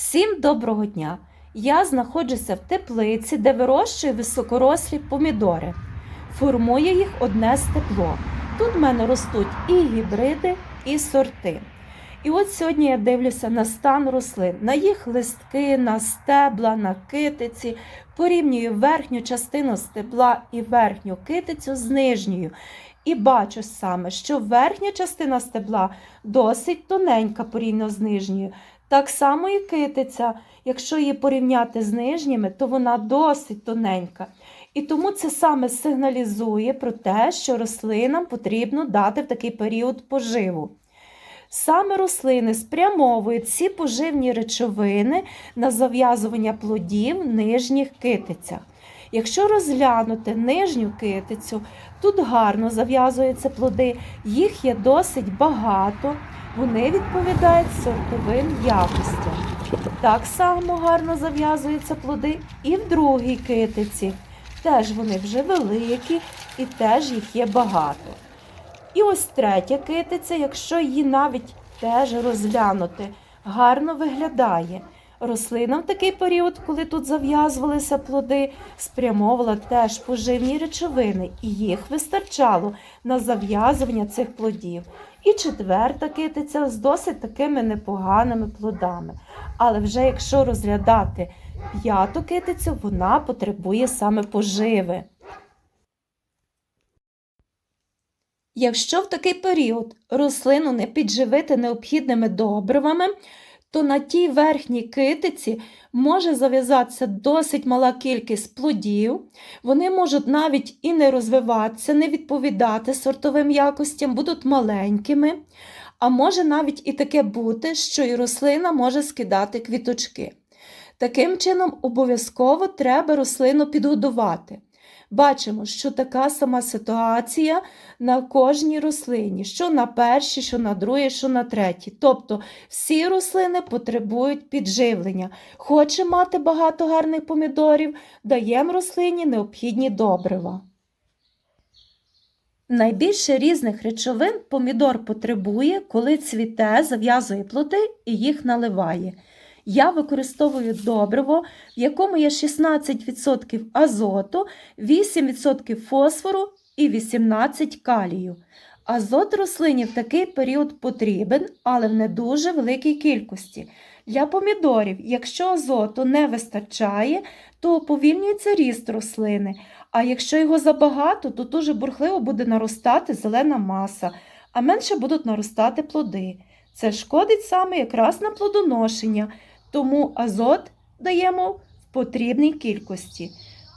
Всім доброго дня! Я знаходжуся в теплиці, де вирощую високорослі помідори. Формує їх одне степло. Тут в мене ростуть і гібриди, і сорти. І от сьогодні я дивлюся на стан рослин, на їх листки, на стебла, на китиці, порівнюю верхню частину стебла і верхню китицю з нижньою. І бачу саме, що верхня частина стебла досить тоненька порівняно з нижньою. Так само і китиця, якщо її порівняти з нижніми, то вона досить тоненька. І тому це саме сигналізує про те, що рослинам потрібно дати в такий період поживу. Саме рослини спрямовують ці поживні речовини на зав'язування плодів в нижніх китицях. Якщо розглянути нижню китицю, тут гарно зав'язуються плоди, їх є досить багато, вони відповідають сортовим якостям. Так само гарно зав'язуються плоди і в другій китиці. Теж вони вже великі і теж їх є багато. І ось третя китиця, якщо її навіть теж розглянути, гарно виглядає. Рослина в такий період, коли тут зав'язувалися плоди, спрямовувала теж поживні речовини, і їх вистачало на зав'язування цих плодів. І четверта китиця з досить такими непоганими плодами. Але вже якщо розглядати п'яту китицю, вона потребує саме поживи. Якщо в такий період рослину не підживити необхідними добривами, то на тій верхній китиці може зав'язатися досить мала кількість плодів. Вони можуть навіть і не розвиватися, не відповідати сортовим якостям, будуть маленькими. А може навіть і таке бути, що і рослина може скидати квіточки. Таким чином, обов'язково треба рослину підгодувати. Бачимо, що така сама ситуація на кожній рослині, що на першій, що на другій, що на третій. Тобто всі рослини потребують підживлення. Хоче мати багато гарних помідорів, даємо рослині необхідні добрива. Найбільше різних речовин помідор потребує, коли цвіте, зав'язує плоди і їх наливає. Я використовую добриво, в якому є 16% азоту, 8% фосфору і 18 калію. Азот рослині в такий період потрібен, але в не дуже великій кількості. Для помідорів, якщо азоту не вистачає, то уповільнюється ріст рослини. А якщо його забагато, то дуже бурхливо буде наростати зелена маса, а менше будуть наростати плоди. Це шкодить саме якраз на плодоношення. Тому азот даємо в потрібній кількості.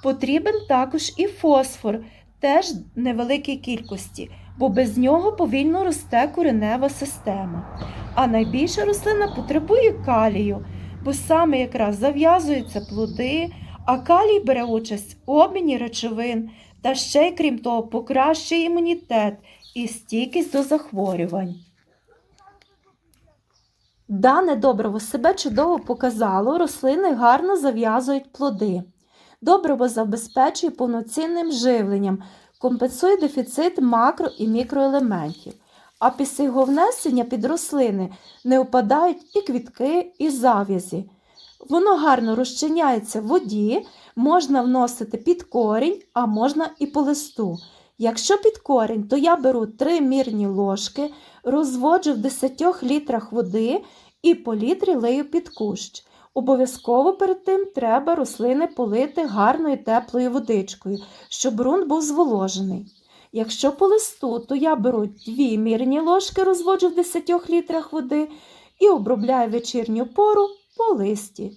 Потрібен також і фосфор, теж невеликій кількості, бо без нього повільно росте коренева система. А найбільше рослина потребує калію, бо саме якраз зав'язуються плоди, а калій бере участь в обміні речовин та ще й крім того покращує імунітет і стійкість до захворювань. Дане добриво себе чудово показало, рослини гарно зав'язують плоди. Добриво забезпечує повноцінним живленням, компенсує дефіцит макро і мікроелементів. А після його внесення під рослини не опадають і квітки, і зав'язі. Воно гарно розчиняється в воді, можна вносити під корінь, а можна і по листу. Якщо під корінь, то я беру 3 мірні ложки, розводжу в 10 літрах води і по літрі лию під кущ. Обов'язково перед тим треба рослини полити гарною теплою водичкою, щоб ґрунт був зволожений. Якщо по листу, то я беру 2 мірні ложки, розводжу в 10 літрах води і обробляю вечірню пору по листі.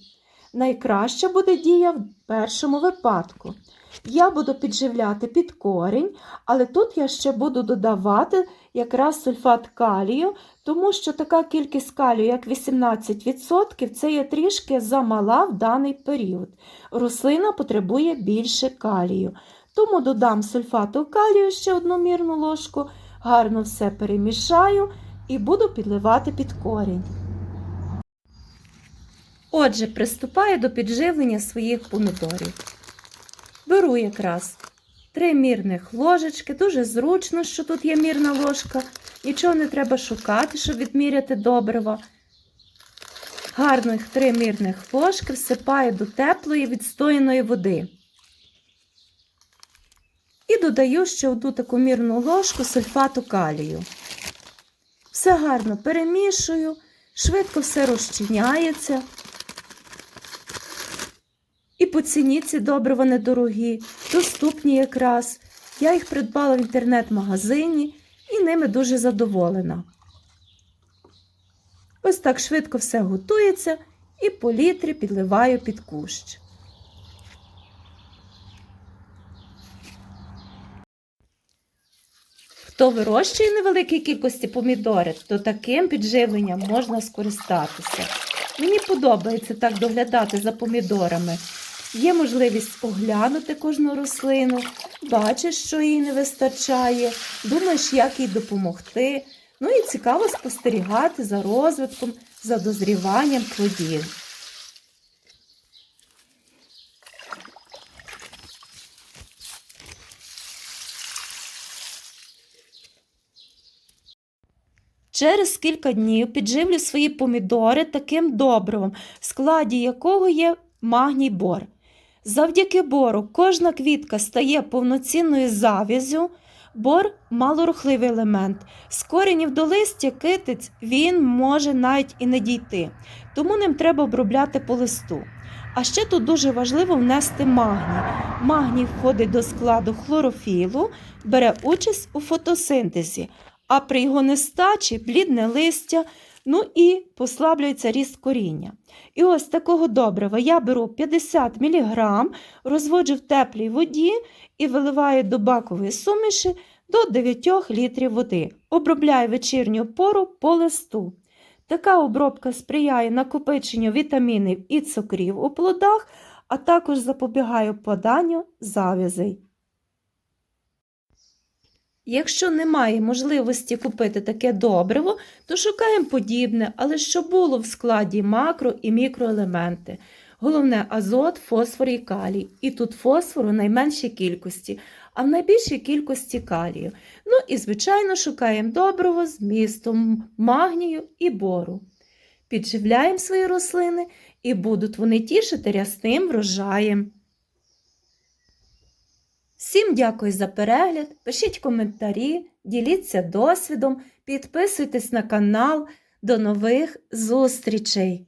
Найкраща буде дія в першому випадку. Я буду підживляти під корінь, але тут я ще буду додавати якраз сульфат калію, тому що така кількість калію, як 18%, це є трішки замала в даний період. Рослина потребує більше калію. Тому додам сульфату калію ще одну мірну ложку, гарно все перемішаю і буду підливати під корінь. Отже, приступаю до підживлення своїх помідорів. Беру якраз три мірних ложечки, дуже зручно, що тут є мірна ложка. Нічого не треба шукати, щоб відміряти добриво. Гарних три мірних ложки всипаю до теплої відстояної води. І додаю ще одну таку мірну ложку сульфату калію. Все гарно перемішую, швидко все розчиняється. І по ціні ці добрива недорогі, доступні якраз. Я їх придбала в інтернет-магазині і ними дуже задоволена. Ось так швидко все готується і по літрі підливаю під кущ. Хто вирощує невеликій кількості помідори, то таким підживленням можна скористатися. Мені подобається так доглядати за помідорами. Є можливість оглянути кожну рослину, бачиш, що їй не вистачає, думаєш, як їй допомогти. Ну і цікаво спостерігати за розвитком, за дозріванням плодів. Через кілька днів підживлю свої помідори таким добривом, в складі якого є магній бор. Завдяки бору кожна квітка стає повноцінною зав'язю. Бор малорухливий елемент. З коренів до листя китиць він може навіть і не дійти, тому ним треба обробляти по листу. А ще тут дуже важливо внести магній. Магній входить до складу хлорофілу, бере участь у фотосинтезі, а при його нестачі блідне листя, ну і послаблюється ріст коріння. І ось такого добрива я беру 50 мг, розводжу в теплій воді і виливаю до бакової суміші до 9 літрів води. Обробляю вечірню пору по листу. Така обробка сприяє накопиченню вітамінів і цукрів у плодах, а також запобігає впаданню завязей. Якщо немає можливості купити таке добриво, то шукаємо подібне, але щоб було в складі макро і мікроелементи. Головне азот, фосфор і калій. І тут фосфору в найменшій кількості, а в найбільшій кількості калію. Ну і, звичайно, шукаємо добриво з містом магнію і бору. Підживляємо свої рослини і будуть вони тішити рясним врожаєм. Всім дякую за перегляд, пишіть коментарі, діліться досвідом, підписуйтесь на канал. До нових зустрічей!